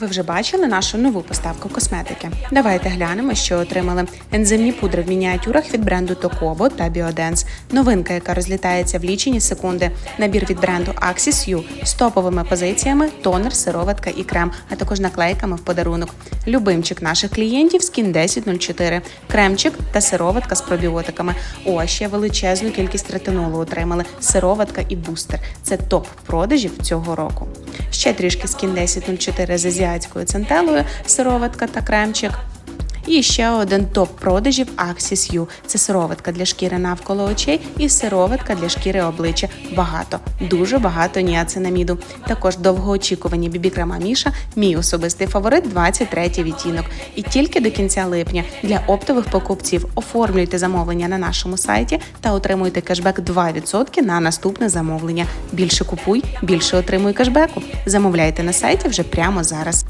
Ви вже бачили нашу нову поставку косметики. Давайте глянемо, що отримали ензимні пудри в мініатюрах від бренду Токобо та Біоденс. Новинка, яка розлітається в лічені секунди. Набір від бренду Axis U з топовими позиціями, тонер, сироватка і крем, а також наклейками в подарунок. Любимчик наших клієнтів Skin 1004, кремчик та сироватка з пробіотиками. О, ще величезну кількість ретинолу отримали. Сироватка і бустер. Це топ продажів цього року. Ще трішки скін 1004 з азіатською центелою, сироватка та кремчик. І ще один топ продажів Axis U. Це сироватка для шкіри навколо очей і сироватка для шкіри обличчя. Багато, дуже багато ніацинаміду. Також довгоочікувані бібі-крема Міша, мій особистий фаворит 23 відтінок. І тільки до кінця липня для оптових покупців оформлюйте замовлення на нашому сайті та отримуйте кешбек 2% на наступне замовлення. Більше купуй, більше отримуй кешбеку. Замовляйте на сайті вже прямо зараз.